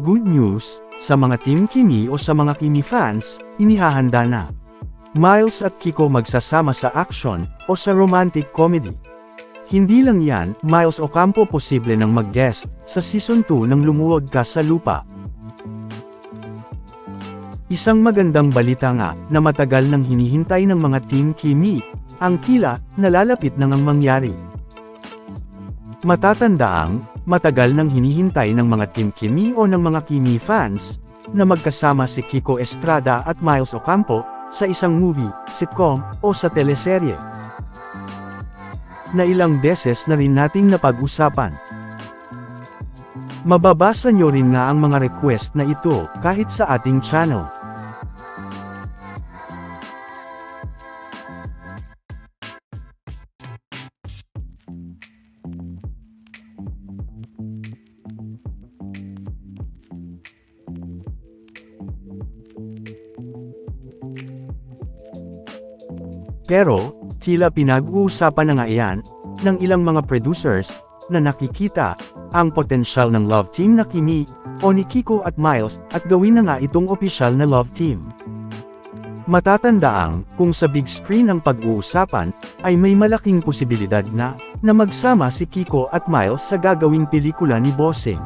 Good news, sa mga Team Kimi o sa mga Kimi fans, inihahanda na. Miles at Kiko magsasama sa action o sa romantic comedy. Hindi lang yan, Miles Ocampo posible nang mag-guest sa season 2 ng Lumuwag Ka sa Lupa. Isang magandang balita nga na matagal nang hinihintay ng mga Team Kimi, ang tila nalalapit na ngang mangyari. Matatandaang, matagal nang hinihintay ng mga Team Kimi o ng mga Kimi fans, na magkasama si Kiko Estrada at Miles Ocampo, sa isang movie, sitcom, o sa teleserye. Na ilang beses na rin nating napag-usapan. Mababasa nyo rin nga ang mga request na ito kahit sa ating channel. Pero, tila pinag-uusapan na nga iyan, ng ilang mga producers, na nakikita, ang potensyal ng love team na Kimi, o ni Kiko at Miles, at gawin na nga itong opisyal na love team. Matatandaang, kung sa big screen ang pag-uusapan, ay may malaking posibilidad na, na magsama si Kiko at Miles sa gagawing pelikula ni Bossing.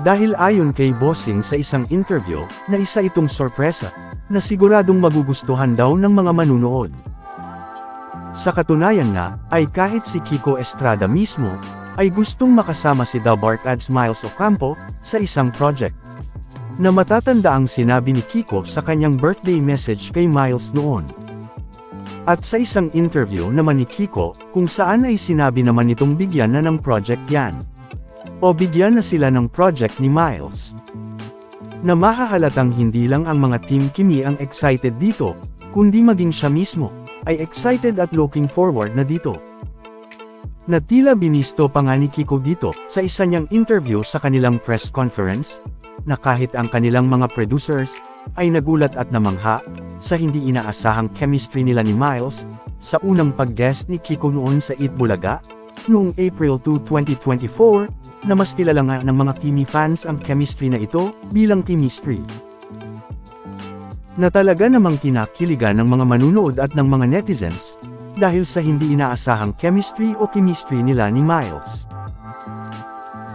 Dahil ayon kay Bossing sa isang interview, na isa itong sorpresa, na siguradong magugustuhan daw ng mga manunood. Sa katunayan nga, ay kahit si Kiko Estrada mismo, ay gustong makasama si Dabart at Miles Ocampo, sa isang project. Na matatanda ang sinabi ni Kiko sa kanyang birthday message kay Miles noon. At sa isang interview naman ni Kiko, kung saan ay sinabi naman itong bigyan na ng project yan. O bigyan na sila ng project ni Miles. Na mahahalatang hindi lang ang mga Team Kimi ang excited dito, kundi maging siya mismo, ay excited at looking forward na dito. Na tila binisto pa nga ni Kiko dito, sa isa niyang interview sa kanilang press conference, na kahit ang kanilang mga producers, ay nagulat at namangha, sa hindi inaasahang chemistry nila ni Miles, sa unang pag-guest ni Kiko noon sa Eat Bulaga, noong April 2, 2024, na mas kilala nga ng mga Kimi fans ang chemistry na ito, bilang chemistry. Na talaga namang kinakiligan ng mga manunood at ng mga netizens, dahil sa hindi inaasahang chemistry o chemistry nila ni Miles.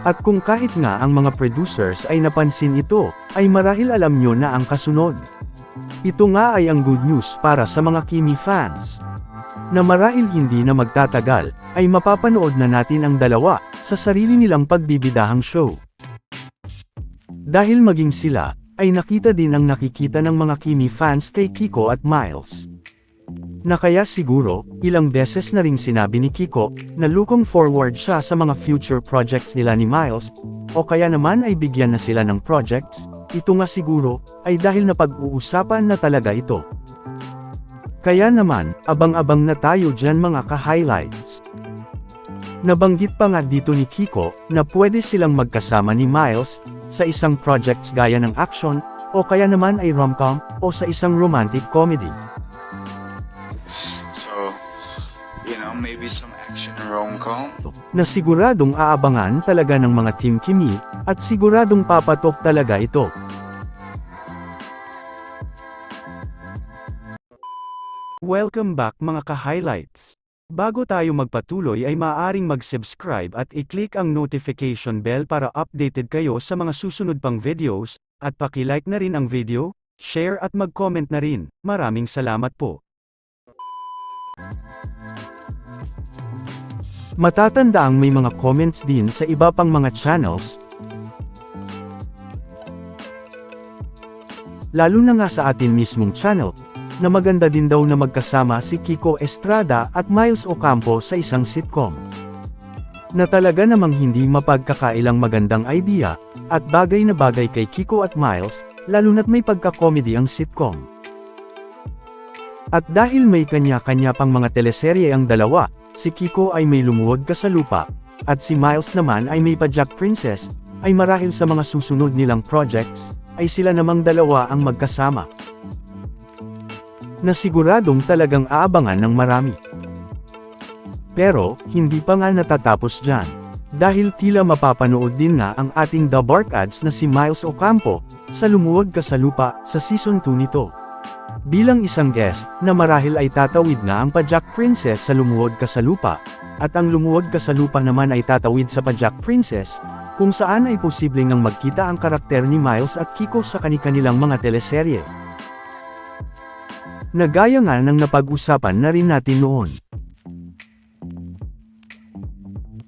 At kung kahit nga ang mga producers ay napansin ito, ay marahil alam nyo na ang kasunod. Ito nga ay ang good news para sa mga Kimi fans. Na marahil hindi na magtatagal, ay mapapanood na natin ang dalawa, sa sarili nilang pagbibidahang show. Dahil maging sila, ay nakita din ang nakikita ng mga Kimi fans kay Kiko at Miles. Na kaya siguro, ilang beses na ring sinabi ni Kiko, na looking forward siya sa mga future projects nila ni Miles, o kaya naman ay bigyan na sila ng projects, ito nga siguro, ay dahil na pag-uusapan na talaga ito. Kaya naman, abang-abang na tayo dyan mga ka-highlights. Nabanggit pa nga dito ni Kiko, na pwede silang magkasama ni Miles, sa isang projects gaya ng action, o kaya naman ay rom-com, o sa isang romantic comedy. So, you know, maybe some action rom-com. na siguradong aabangan talaga ng mga Team Kimi, at siguradong papatok talaga ito. Welcome back mga ka-highlights. Bago tayo magpatuloy ay maaaring mag-subscribe at i-click ang notification bell para updated kayo sa mga susunod pang videos, at paki-like na rin ang video, share at mag-comment na rin. Maraming salamat po. Matatandaang may mga comments din sa iba pang mga channels. Lalo na nga sa atin mismong channel, na maganda din daw na magkasama si Kiko Estrada at Miles Ocampo sa isang sitcom. Na talaga namang hindi mapagkakailang magandang idea, at bagay na bagay kay Kiko at Miles, lalo na't may pagka-comedy ang sitcom. At dahil may kanya-kanya pang mga teleserye ang dalawa, si Kiko ay may lumuhod ka sa lupa, at si Miles naman ay may pa Jack Princess, ay marahil sa mga susunod nilang projects, ay sila namang dalawa ang magkasama. Na siguradong talagang aabangan ng marami. Pero, hindi pa nga natatapos dyan. Dahil tila mapapanood din nga ang ating The Bark Ads na si Miles Ocampo, sa Lumuwag Ka sa Lupa, sa Season 2 nito. Bilang isang guest, na marahil ay tatawid na ang Pajak Princess sa Lumuwag Ka sa Lupa, at ang Lumuwag Ka sa Lupa naman ay tatawid sa Pajak Princess, kung saan ay posibleng ngang magkita ang karakter ni Miles at Kiko sa kanilang mga teleserye. Nagaya nga ng napag-usapan na rin natin noon.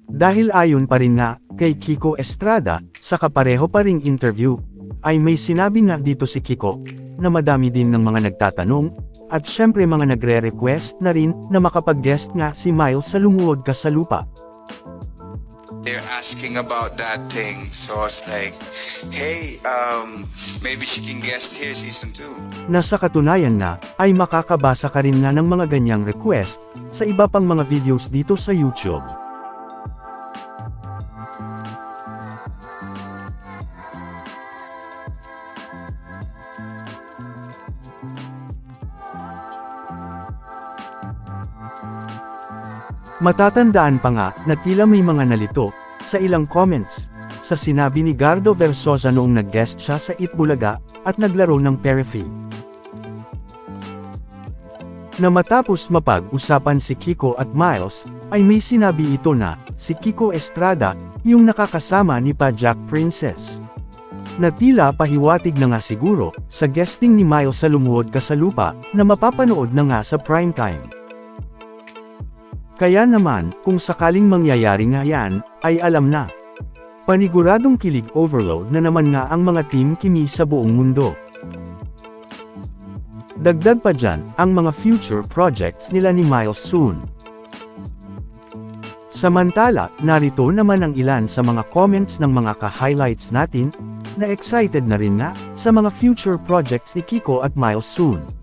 Dahil ayon pa rin nga, kay Kiko Estrada, sa kapareho pa ring interview, ay may sinabi nga dito si Kiko, na madami din ng mga nagtatanong, at syempre mga nagre-request na rin na makapag-guest nga si Miles sa Lumuwag Ka sa. Asking about that thing, so it's like, hey, um, maybe she can guest here season two. Na sa katunayan nga, ay makakabasa ka rin nga ng mga ganyang request, sa iba pang mga videos dito sa YouTube. Matatandaan pa nga na tila may mga nalito sa ilang comments sa sinabi ni Gardo Versosa noong nag-guest siya sa Itbulaga at naglaro ng Perifee. Na matapos mapag-usapan si Kiko at Miles, ay may sinabi ito na, si Kiko Estrada, yung nakakasama ni pa Jack Princess. Na tila pahiwatig na nga siguro, sa guesting ni Miles sa Lumuhod Ka sa Lupa, na mapapanood na nga sa primetime. Kaya naman, kung sakaling mangyayari nga yan, ay alam na. Paniguradong kilig overload na naman nga ang mga team Kimi sa buong mundo. Dagdag pa dyan, ang mga future projects nila ni Miles soon. Samantala, narito naman ang ilan sa mga comments ng mga ka-highlights natin, na excited na rin nga, sa mga future projects ni Kiko at Miles soon.